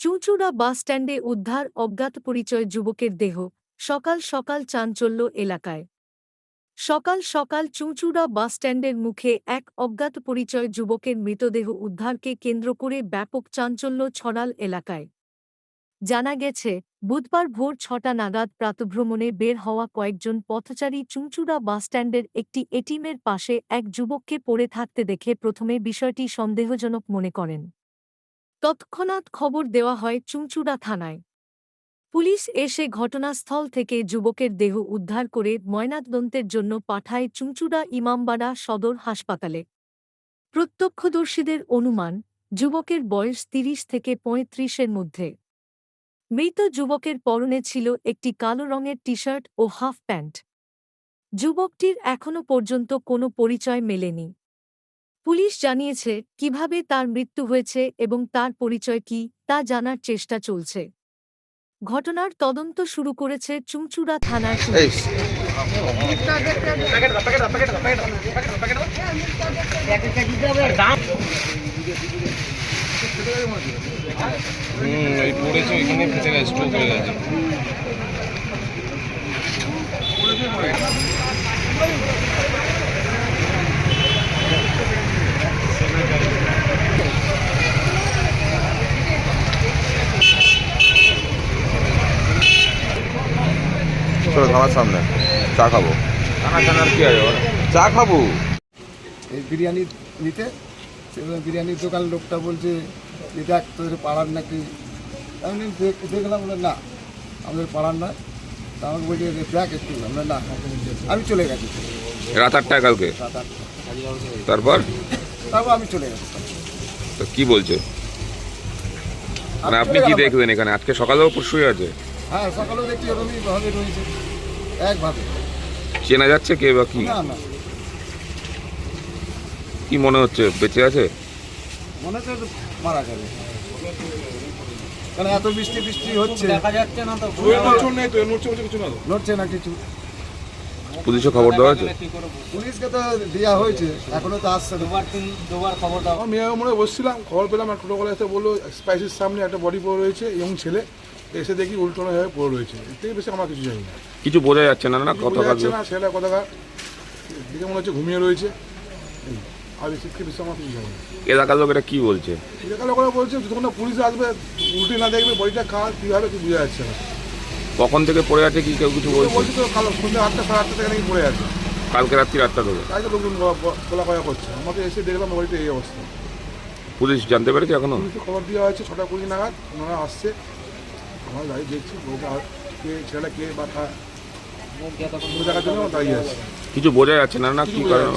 চুঁচুড়া বাসস্ট্যান্ডে উদ্ধার অজ্ঞাত পরিচয় যুবকের দেহ, সকাল সকাল চাঞ্চল্য এলাকায়। সকাল সকাল চুঁচুড়া বাসস্ট্যান্ডের মুখে এক অজ্ঞাত পরিচয় যুবকের মৃতদেহ উদ্ধারকে কেন্দ্র করে ব্যাপক চাঞ্চল্য ছড়াল এলাকায়। জানা গেছে, বুধবার ভোর ছটা নাগাদ প্রাতভ্রমণে বের হওয়া কয়েকজন পথচারী চুঁচুড়া বাসস্ট্যান্ডের একটি এটিমের পাশে এক যুবককে পড়ে থাকতে দেখে প্রথমে বিষয়টি সন্দেহজনক মনে করেন। তৎক্ষণাৎ খবর দেওয়া হয় চুঁচুড়া থানায়। পুলিশ এসে ঘটনাস্থল থেকে যুবকের দেহ উদ্ধার করে ময়নাতদন্তের জন্য পাঠায় চুঁচুড়া ইমামবাড়া সদর হাসপাতালে। প্রত্যক্ষদর্শীদের অনুমান, যুবকের বয়স তিরিশ থেকে পঁয়ত্রিশের মধ্যে। মৃত যুবকের পরনে ছিল একটি কালো রঙের টি শার্ট ও হাফ প্যান্ট। যুবকটির এখনও পর্যন্ত কোনো পরিচয় মেলেনি। পুলিশ জানিয়েছে কীভাবে তার মৃত্যু হয়েছে এবং তার পরিচয় কি, তা জানার চেষ্টা চলছে। ঘটনার তদন্ত শুরু করেছে চুঁচুড়া থানার পুলিশ। চলো আমার সামনে। চা খাব। চা খাব। এই বিরিয়ানি নিতে? বিরিয়ানির দোকান লোকটা বলছে যে দেখ তোদের পাড়ার নাকি আমি দেখ- দেখলাম বলে না আমাদের পাড়ার নয়। তা আমাকে বলছে যে দেখ একটু। আমরা না আমি চলে গেছি। রাত আটটায় কালকে? রাত আটটা। তারপর? তারপর আমি চলে গেছি। তো কি বলছে? মানে আপনি কি দেখবেন এখানে? আজকে সকালেও পরশুই আছে। হ্যাঁ সকালেও দেখছি ওরকমই ভাবে রয়েছে। একভাবে। চেনা যাচ্ছে কে বা কি? না না। কি মনে হচ্ছে? বেঁচে আছে? মনে হচ্ছে মারা যাবে। কারণ এত বৃষ্টি বৃষ্টি হচ্ছে? নড়ছে না কিছু। পুলিশে খবর দেওয়া হয়েছে পুলিশকে তো দেওয়া হয়েছে এখনও তো আসছে না। আমি মনে বসছিলাম খবর পেলাম আর টোটোগুলো এসে বলল স্পাইসির সামনে একটা বডি পড়ে রয়েছে ইয়ং ছেলে। এসে দেখি উল্টোনো হয়ে পড়ে রয়েছে। এর থেকে বেশি আমার কিছু জানি না। কিছু বোঝা যাচ্ছে না না বোঝা কাজ না ছেলেটা কোথাকার দেখে মনে হচ্ছে ঘুমিয়ে রয়েছে। আর বেশি থেকে বেশি আমার কিছু জানি না। এলাকার লোকেরা কি বলছে? এলাকার লোকেরা বলছে যতক্ষণ না পুলিশ আসবে উল্টে না দেখবে বডিটা খাওয়া কীভাবে কি বোঝা যাচ্ছে না। কখন থেকে পড়ে আছে কি কেউ কিছু তো বলছে তো কালো সন্ধ্যা আটটা সাড়ে আটটা থেকে নাকি পড়ে আছে। কালকে রাত্রি আটটা থেকে? তাই তো লোকজন বলা কয়া করছে। আমাকে এসে দেখলাম বডিটা এই অবস্থা। পুলিশ জানতে পেরেছে এখনও? খবর দেওয়া হয়েছে ছটা কুড়ি নাগাদ ওনারা আসছে। আমার গাড়ি দেখছি বইটা কে ছেলেটা কে বা দেখার জন্য দাঁড়িয়ে আছে কিছু বোঝা যাচ্ছে না না কি কারণ।